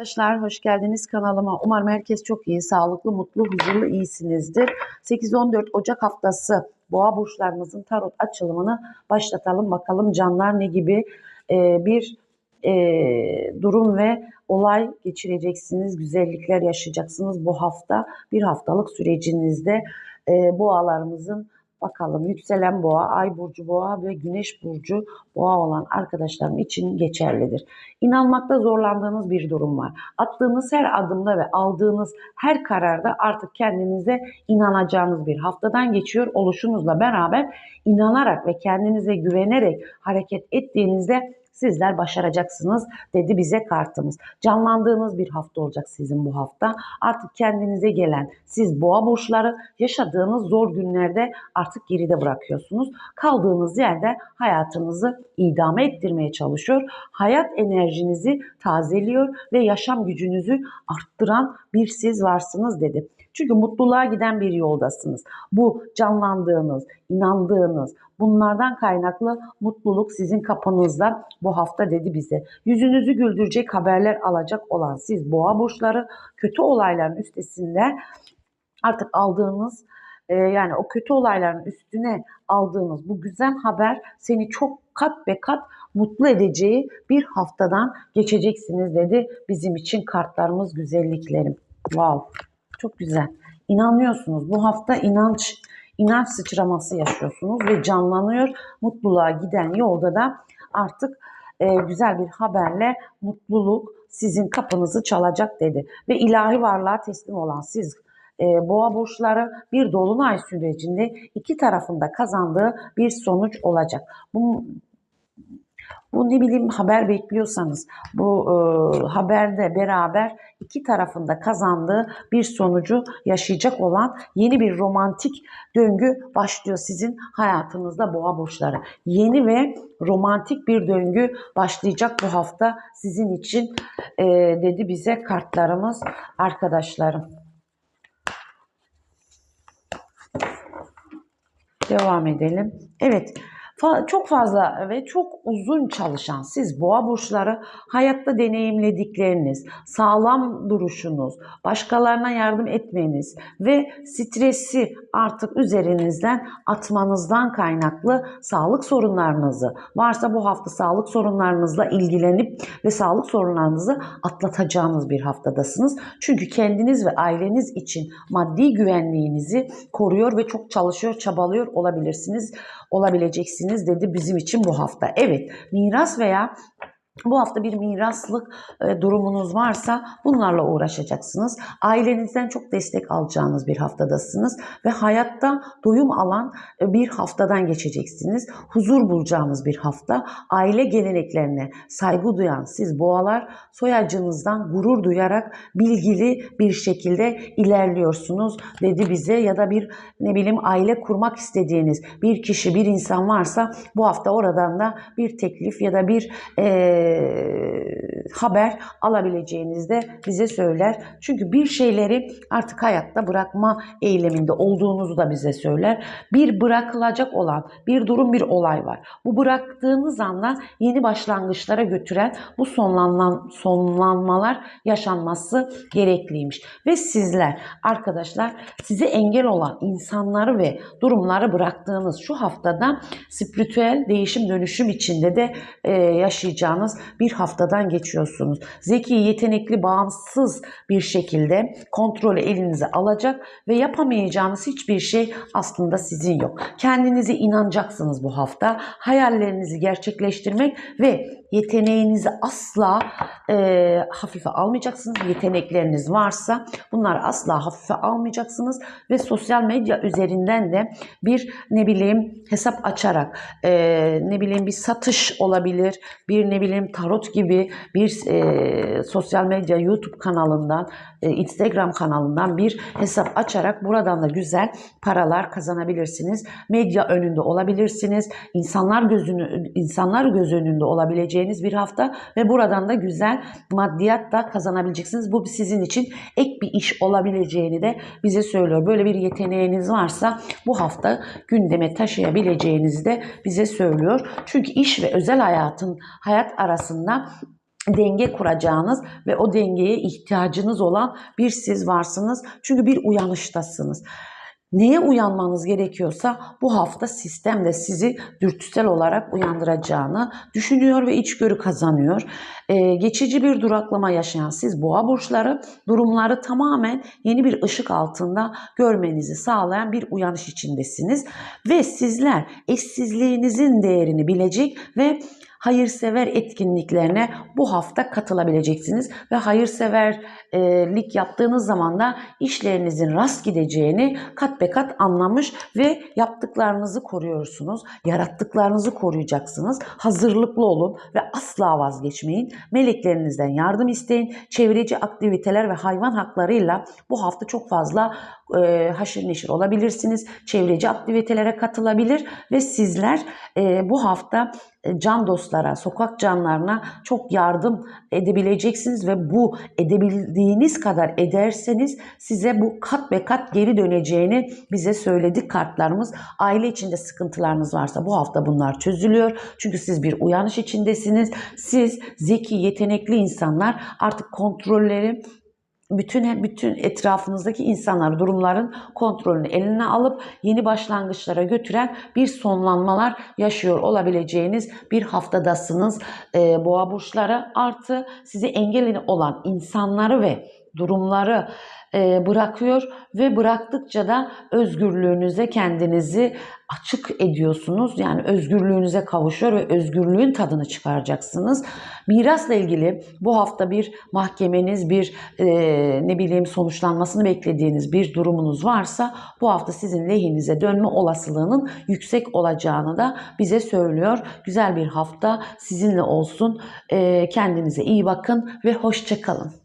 Arkadaşlar hoş geldiniz kanalıma. Umarım herkes çok iyi, sağlıklı, mutlu, huzurlu, iyisinizdir. 8-14 Ocak haftası boğa burçlarımızın tarot açılımını başlatalım. Bakalım canlar ne gibi e, bir e, durum ve olay geçireceksiniz, güzellikler yaşayacaksınız bu hafta. Bir haftalık sürecinizde e, boğalarımızın Bakalım yükselen boğa, ay burcu boğa ve güneş burcu boğa olan arkadaşlarım için geçerlidir. İnanmakta zorlandığınız bir durum var. Attığınız her adımda ve aldığınız her kararda artık kendinize inanacağınız bir haftadan geçiyor oluşunuzla beraber inanarak ve kendinize güvenerek hareket ettiğinizde sizler başaracaksınız dedi bize kartımız. Canlandığınız bir hafta olacak sizin bu hafta. Artık kendinize gelen siz boğa burçları yaşadığınız zor günlerde artık geride bırakıyorsunuz. Kaldığınız yerde hayatınızı idame ettirmeye çalışıyor. Hayat enerjinizi tazeliyor ve yaşam gücünüzü arttıran bir siz varsınız dedi. Çünkü mutluluğa giden bir yoldasınız. Bu canlandığınız, inandığınız, bunlardan kaynaklı mutluluk sizin kapınızda bu hafta dedi bize. Yüzünüzü güldürecek haberler alacak olan siz boğa burçları kötü olayların üstesinde artık aldığınız e, yani o kötü olayların üstüne aldığınız bu güzel haber seni çok kat be kat mutlu edeceği bir haftadan geçeceksiniz dedi bizim için kartlarımız güzelliklerim. Wow. Çok güzel. İnanıyorsunuz. Bu hafta inanç inanç sıçraması yaşıyorsunuz ve canlanıyor. Mutluluğa giden yolda da artık e, güzel bir haberle mutluluk sizin kapınızı çalacak dedi. Ve ilahi varlığa teslim olan siz e, boğa burçları bir dolunay sürecinde iki tarafında kazandığı bir sonuç olacak. Bu bu ne bileyim haber bekliyorsanız bu e, haberde beraber iki tarafında kazandığı bir sonucu yaşayacak olan yeni bir romantik döngü başlıyor sizin hayatınızda boğa burçları. Yeni ve romantik bir döngü başlayacak bu hafta sizin için e, dedi bize kartlarımız arkadaşlarım. Devam edelim. Evet çok fazla ve çok uzun çalışan siz boğa burçları hayatta deneyimledikleriniz, sağlam duruşunuz, başkalarına yardım etmeniz ve stresi artık üzerinizden atmanızdan kaynaklı sağlık sorunlarınızı varsa bu hafta sağlık sorunlarınızla ilgilenip ve sağlık sorunlarınızı atlatacağınız bir haftadasınız. Çünkü kendiniz ve aileniz için maddi güvenliğinizi koruyor ve çok çalışıyor, çabalıyor olabilirsiniz, olabileceksiniz edeceksiniz dedi bizim için bu hafta. Evet miras veya bu hafta bir miraslık e, durumunuz varsa bunlarla uğraşacaksınız. Ailenizden çok destek alacağınız bir haftadasınız ve hayatta doyum alan e, bir haftadan geçeceksiniz. Huzur bulacağınız bir hafta. Aile geleneklerine saygı duyan siz boğalar soyacınızdan gurur duyarak bilgili bir şekilde ilerliyorsunuz dedi bize ya da bir ne bileyim aile kurmak istediğiniz bir kişi bir insan varsa bu hafta oradan da bir teklif ya da bir eee haber alabileceğinizi de bize söyler. Çünkü bir şeyleri artık hayatta bırakma eyleminde olduğunuzu da bize söyler. Bir bırakılacak olan bir durum bir olay var. Bu bıraktığınız anda yeni başlangıçlara götüren bu sonlanan, sonlanmalar yaşanması gerekliymiş. Ve sizler arkadaşlar size engel olan insanları ve durumları bıraktığınız şu haftada spiritüel değişim dönüşüm içinde de e, yaşayacağınız bir haftadan geçiyorsunuz. Zeki, yetenekli, bağımsız bir şekilde kontrolü elinize alacak ve yapamayacağınız hiçbir şey aslında sizin yok. Kendinize inanacaksınız bu hafta. Hayallerinizi gerçekleştirmek ve yeteneğinizi asla e, hafife almayacaksınız. Yetenekleriniz varsa bunları asla hafife almayacaksınız ve sosyal medya üzerinden de bir ne bileyim hesap açarak e, ne bileyim bir satış olabilir, bir ne bileyim tarot gibi bir e, sosyal medya YouTube kanalından, e, Instagram kanalından bir hesap açarak buradan da güzel paralar kazanabilirsiniz. Medya önünde olabilirsiniz. İnsanlar gözünü insanlar göz önünde olabileceğiniz bir hafta ve buradan da güzel maddiyat da kazanabileceksiniz. Bu sizin için ek bir iş olabileceğini de bize söylüyor. Böyle bir yeteneğiniz varsa bu hafta gündeme taşıyabileceğinizi de bize söylüyor. Çünkü iş ve özel hayatın hayat arasında denge kuracağınız ve o dengeye ihtiyacınız olan bir siz varsınız. Çünkü bir uyanıştasınız. Neye uyanmanız gerekiyorsa bu hafta sistem de sizi dürtüsel olarak uyandıracağını düşünüyor ve içgörü kazanıyor. Ee, geçici bir duraklama yaşayan siz boğa burçları durumları tamamen yeni bir ışık altında görmenizi sağlayan bir uyanış içindesiniz. Ve sizler eşsizliğinizin değerini bilecek ve hayırsever etkinliklerine bu hafta katılabileceksiniz ve hayırseverlik yaptığınız zaman da işlerinizin rast gideceğini kat be kat anlamış ve yaptıklarınızı koruyorsunuz. Yarattıklarınızı koruyacaksınız. Hazırlıklı olun ve asla vazgeçmeyin. Meleklerinizden yardım isteyin. Çevreci aktiviteler ve hayvan haklarıyla bu hafta çok fazla e, haşır neşir olabilirsiniz. Çevreci aktivitelere katılabilir ve sizler e, bu hafta e, can dostlara, sokak canlarına çok yardım edebileceksiniz ve bu edebildiğiniz kadar ederseniz size bu kat be kat geri döneceğini bize söyledi kartlarımız. Aile içinde sıkıntılarınız varsa bu hafta bunlar çözülüyor. Çünkü siz bir uyanış içindesiniz. Siz zeki, yetenekli insanlar artık kontrolleri bütün bütün etrafınızdaki insanlar durumların kontrolünü eline alıp yeni başlangıçlara götüren bir sonlanmalar yaşıyor olabileceğiniz bir haftadasınız. Ee, boğa burçları artı sizi engel olan insanları ve durumları e, bırakıyor ve bıraktıkça da özgürlüğünüze kendinizi açık ediyorsunuz. Yani özgürlüğünüze kavuşuyor ve özgürlüğün tadını çıkaracaksınız. Mirasla ilgili bu hafta bir mahkemeniz, bir e, ne bileyim sonuçlanmasını beklediğiniz bir durumunuz varsa bu hafta sizin lehinize dönme olasılığının yüksek olacağını da bize söylüyor. Güzel bir hafta sizinle olsun. E, kendinize iyi bakın ve hoşçakalın.